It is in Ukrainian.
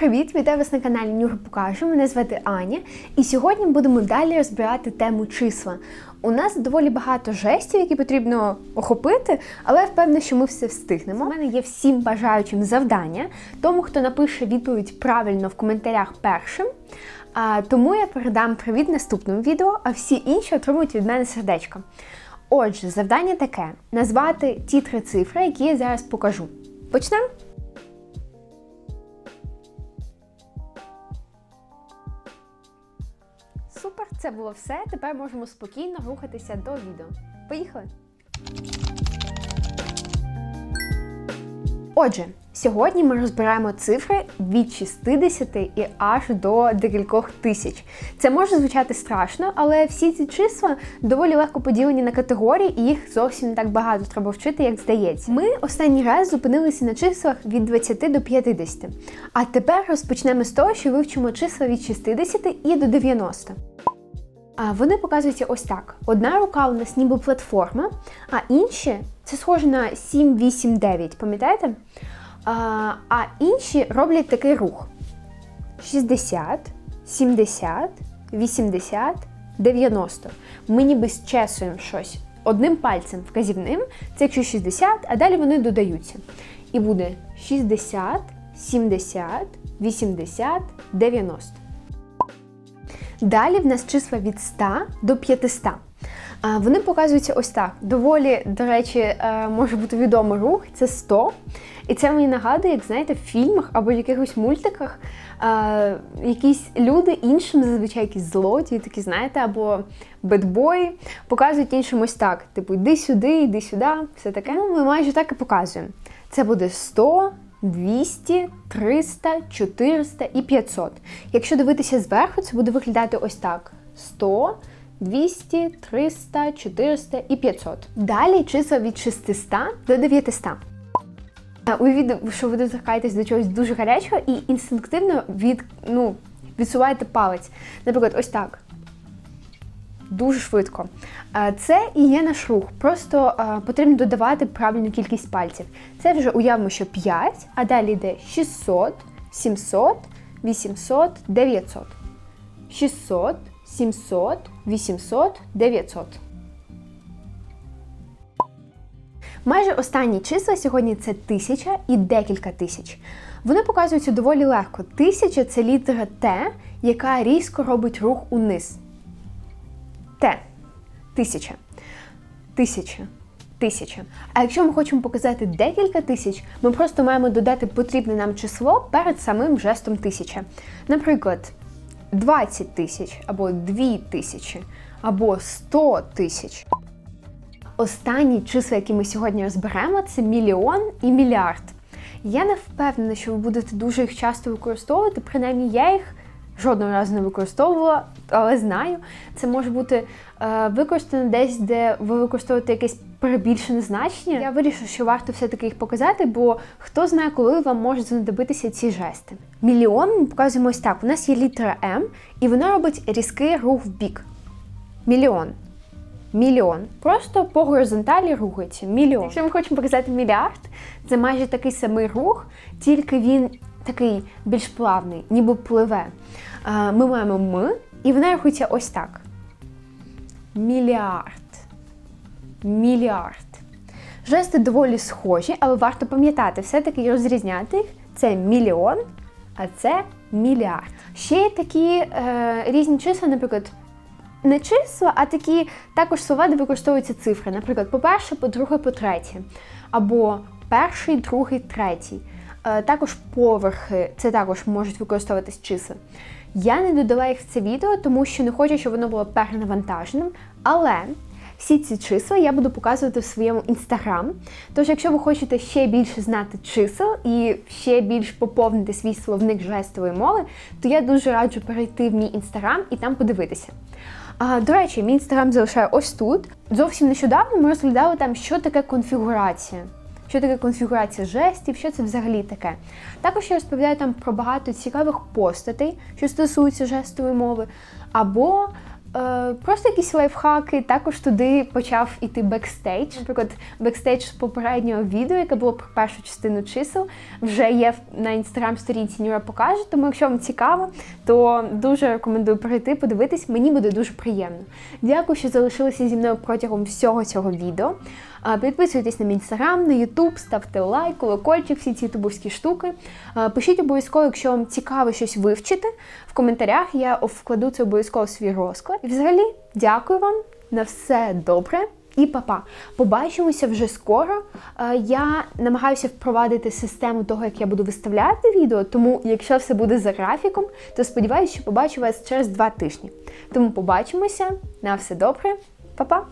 привіт! Вітаю вас на каналі Нюра Покажу. Мене звати Аня, і сьогодні будемо далі розбирати тему числа. У нас доволі багато жестів, які потрібно охопити, але я впевнена, що ми все встигнемо. У мене є всім бажаючим завдання, тому хто напише відповідь правильно в коментарях першим. А, тому я передам привіт наступному відео, а всі інші отримують від мене сердечко. Отже, завдання таке: назвати ті три цифри, які я зараз покажу. Почнемо? Це було все. Тепер можемо спокійно рухатися до відео. Поїхали! Отже, сьогодні ми розбираємо цифри від 60 і аж до декількох тисяч. Це може звучати страшно, але всі ці числа доволі легко поділені на категорії, і їх зовсім не так багато треба вчити, як здається. Ми останній раз зупинилися на числах від 20 до 50. А тепер розпочнемо з того, що вивчимо числа від 60 і до 90. Вони показуються ось так. Одна рука у нас ніби платформа, а інші це схоже на 7, 8, 9, пам'ятаєте? А, інші роблять такий рух: 60, 70, 80, 90. Ми ніби зчесуємо щось одним пальцем вказівним, це якщо 60, а далі вони додаються. І буде 60, 70, 80, 90. Далі в нас числа від 100 до 500. Вони показуються ось так. Доволі, до речі, е, може бути відомий рух це 100. І це мені нагадує, як знаєте, в фільмах або в якихось мультиках е, якісь люди іншим, зазвичай якісь злодії, такі, знаєте, або бедбої, показують іншим ось так. Типу, йди сюди, йди сюди, все таке. Ну, ми майже так і показуємо. Це буде 100. 200, 300, 400 і 500. Якщо дивитися зверху, це буде виглядати ось так: 100, 200, 300, 400 і 500. Далі числа від 600 до 900. Уявіть, що ви доторкаєтесь до чогось дуже гарячого і інстинктивно від, ну, відсуваєте палець. Наприклад, ось так дуже швидко. Це і є наш рух. Просто потрібно додавати правильну кількість пальців. Це вже уявимо, що 5, а далі йде 600, 700, 800, 900. 600, 700, 800, 900. Майже останні числа сьогодні це тисяча і декілька тисяч. Вони показуються доволі легко. Тисяча це літера Т, яка різко робить рух униз. Т. Тисяча. Тисяча. Тисяча. А якщо ми хочемо показати декілька тисяч, ми просто маємо додати потрібне нам число перед самим жестом тисяча. Наприклад, 20 тисяч, або 2 тисячі, або 100 тисяч. Останні числа, які ми сьогодні розберемо, це мільйон і мільярд. Я не впевнена, що ви будете дуже їх часто використовувати, принаймні я їх жодного разу не використовувала, але знаю, це може бути е, використано десь, де ви використовуєте якесь перебільшене значення. Я вирішила, що варто все-таки їх показати, бо хто знає, коли вам можуть знадобитися ці жести. Мільйон ми показуємо ось так. У нас є літера М, і вона робить різкий рух в бік. Мільйон. Мільйон. Просто по горизонталі рухається. Мільйон. Якщо ми хочемо показати мільярд, це майже такий самий рух, тільки він такий більш плавний, ніби пливе. Ми маємо М, і вона рахується ось так. Мільярд. Мільярд. Жести доволі схожі, але варто пам'ятати, все-таки розрізняти їх. Це мільйон, а це мільярд. Ще є такі е, різні числа, наприклад, не числа, а такі також слова, де використовуються цифри. Наприклад, по-перше, по-друге, по-третє. Або перший, другий, третій. Е, також поверхи, це також можуть використовуватись числа. Я не додала їх в це відео, тому що не хочу, щоб воно було перенавантаженим. Але всі ці числа я буду показувати в своєму інстаграм. Тож, якщо ви хочете ще більше знати чисел і ще більш поповнити свій словник жестової мови, то я дуже раджу перейти в мій інстаграм і там подивитися. А, До речі, мій інстаграм залишаю ось тут. Зовсім нещодавно ми розглядали там, що таке конфігурація що таке конфігурація жестів, що це взагалі таке. Також я розповідаю там про багато цікавих постатей, що стосуються жестової мови, або Е, просто якісь лайфхаки, також туди почав іти бекстейдж. Наприклад, бекстейдж з попереднього відео, яке було про першу частину чисел, вже є на інстаграм-сторінці Нюра покаже. Тому, якщо вам цікаво, то дуже рекомендую перейти, подивитись. Мені буде дуже приємно. Дякую, що залишилися зі мною протягом всього цього відео. Підписуйтесь на мій інстаграм, на Ютуб, ставте лайк, колокольчик, всі ці ютубовські штуки. Пишіть обов'язково, якщо вам цікаво щось вивчити. В коментарях я вкладу це обов'язково в свій розклад. І взагалі, дякую вам на все добре. І папа, побачимося вже скоро. Я намагаюся впровадити систему того, як я буду виставляти відео. Тому, якщо все буде за графіком, то сподіваюся, що побачу вас через два тижні. Тому побачимося. На все добре, Па-па!